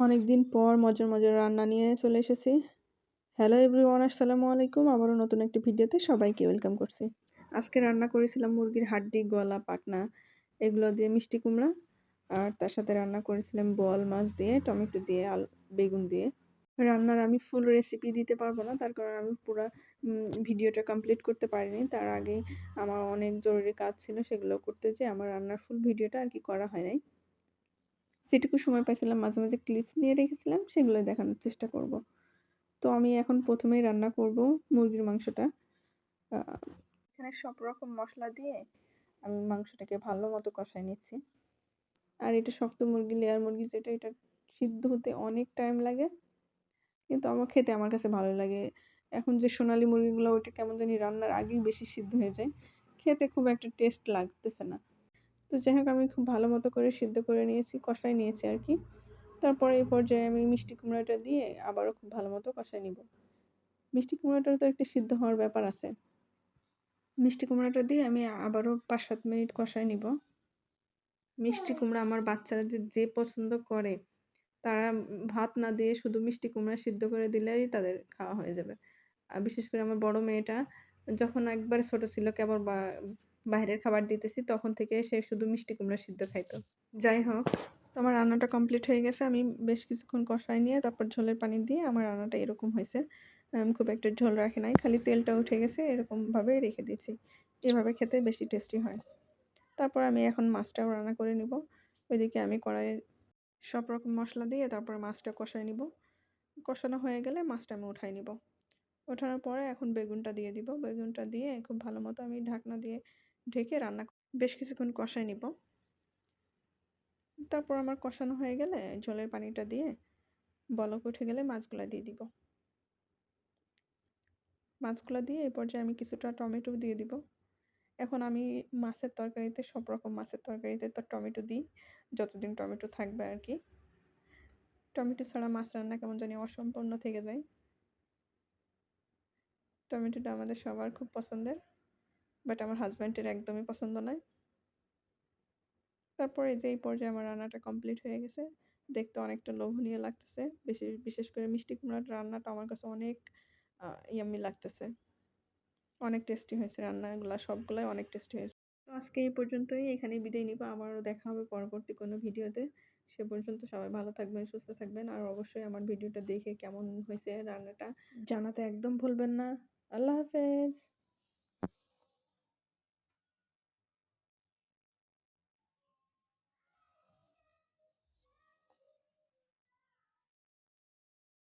অনেকদিন পর মজার মজার রান্না নিয়ে চলে এসেছি। হ্যালো এভরিওয়ান আসসালামু আলাইকুম। আবারও নতুন একটি ভিডিওতে সবাইকে ওয়েলকাম করছি। আজকে রান্না করেছিলাম মুরগির হাড্ডি, গলা পাকনা এগুলো দিয়ে মিষ্টি কুমড়া। আর তার সাথে রান্না করেছিলাম বল, মাছ দিয়ে, টমেটো দিয়ে, আল, বেগুন দিয়ে। রান্নার আমি ফুল রেসিপি দিতে পারব না, তার কারণ আমি পুরো ভিডিওটা কমপ্লিট করতে পারিনি। তার আগে আমার অনেক জরুরি কাজ ছিল, সেগুলো করতে যে আমার রান্নার ফুল ভিডিওটা আর কি করা হয় নাই। যেটুকু সময় পাইছিলাম মাঝে মাঝে ক্লিপ নিয়ে রেখেছিলাম, সেগুলোই দেখানোর চেষ্টা করব। তো আমি এখন প্রথমেই রান্না করব মুরগির মাংসটা। এখানে সব রকম মশলা দিয়ে আমি মাংসটাকে ভালো মতো কষাই নিচ্ছি। আর এটা শক্ত মুরগি লেয়ার মুরগি যেটা, এটা সিদ্ধ হতে অনেক টাইম লাগে। কিন্তু আমার খেতে আমার কাছে ভালো লাগে। এখন যে সোনালি মুরগিগুলো, ওইটা কেমন জানি রান্নার আগেই বেশি সিদ্ধ হয়ে যায়। খেতে খুব একটা টেস্ট লাগতেছে না। তো যাই হোক, আমি খুব ভালো মতো করে সিদ্ধ করে নিয়েছি কষাই নিয়েছি আর কি। তারপরে এই পর্যায়ে আমি মিষ্টি কুমড়াটা দিয়ে আবারও খুব ভালো মতো কষাই নিব। মিষ্টি কুমড়াটার তো একটা সিদ্ধ হওয়ার ব্যাপার আছে। মিষ্টি কুমড়াটা দিয়ে আমি আবারও পাঁচ সাত মিনিট কষাই নিব। মিষ্টি কুমড়া আমার বাচ্চারা যে যে পছন্দ করে, তারা ভাত না দিয়ে শুধু মিষ্টি কুমড়া সিদ্ধ করে দিলেই তাদের খাওয়া হয়ে যাবে। আর বিশেষ করে আমার বড় মেয়েটা, যখন একবার ছোট ছিল, কেবল বা বাইরের খাবার দিতেছি, তখন থেকে সে শুধু মিষ্টি কুমড়া সিদ্ধ খাইতো। যাই হোক, আমার রান্নাটা কমপ্লিট হয়ে গেছে। আমি বেশ কিছুক্ষণ কষাই নিয়ে তারপর ঝোলের পানি দিয়ে আমার রান্নাটা এরকম হয়েছে। আমি খুব একটা ঝোল রাখি নাই, খালি তেলটা উঠে গেছে, এরকমভাবে রেখে দিয়েছি। এভাবে খেতে বেশি টেস্টি হয়। তারপর আমি এখন মাছটাও রান্না করে নিব। ওইদিকে আমি কড়াইয়ে সব রকম মশলা দিয়ে তারপর মাছটা কষাই নিব। কষানো হয়ে গেলে মাছটা আমি উঠাই নিব। ওঠানোর পরে এখন বেগুনটা দিয়ে দিব। বেগুনটা দিয়ে খুব ভালো মতো আমি ঢাকনা দিয়ে ঢেকে রান্না বেশ কিছুক্ষণ কষাই নিব। তারপর আমার কষানো হয়ে গেলে ঝোলের পানিটা দিয়ে বলক উঠে গেলে মাছগুলো দিয়ে দিব। মাছগুলো দিয়ে এই পর্যায়ে আমি কিছুটা টমেটো দিয়ে দিব। এখন আমি মাছের তরকারিতে সব রকম মাছের তরকারিতে তো টমেটো দিই, যতদিন টমেটো থাকবে আর কি। টমেটো ছাড়া মাছ রান্না কেমন জানি অসম্পূর্ণ থেকে যায়। টমেটোটা আমাদের সবার খুব পছন্দের। বাট আমার হাজব্যান্ডের একদমই পছন্দ নয়। তারপরে যে এই পর্যায়ে আমার রান্নাটা কমপ্লিট হয়ে গেছে, দেখতে অনেকটা লোভনীয় লাগতেছে। বেশি, বিশেষ করে মিষ্টি কুমড়ার রান্নাটা আমার কাছে অনেক ইয়াম্মি লাগতেছে। অনেক টেস্টি হয়েছে রান্নাগুলো, সবগুলোই অনেক টেস্টি হয়েছে। তো আজকে এই পর্যন্তই এখানে বিদায় নিব। আবারও দেখা হবে পরবর্তী কোনো ভিডিওতে। সে পর্যন্ত সবাই ভালো থাকবেন, সুস্থ থাকবেন। আর অবশ্যই আমার ভিডিওটা দেখে কেমন হয়েছে রান্নাটা, জানাতে একদম ভুলবেন না। আল্লাহ হাফেজ।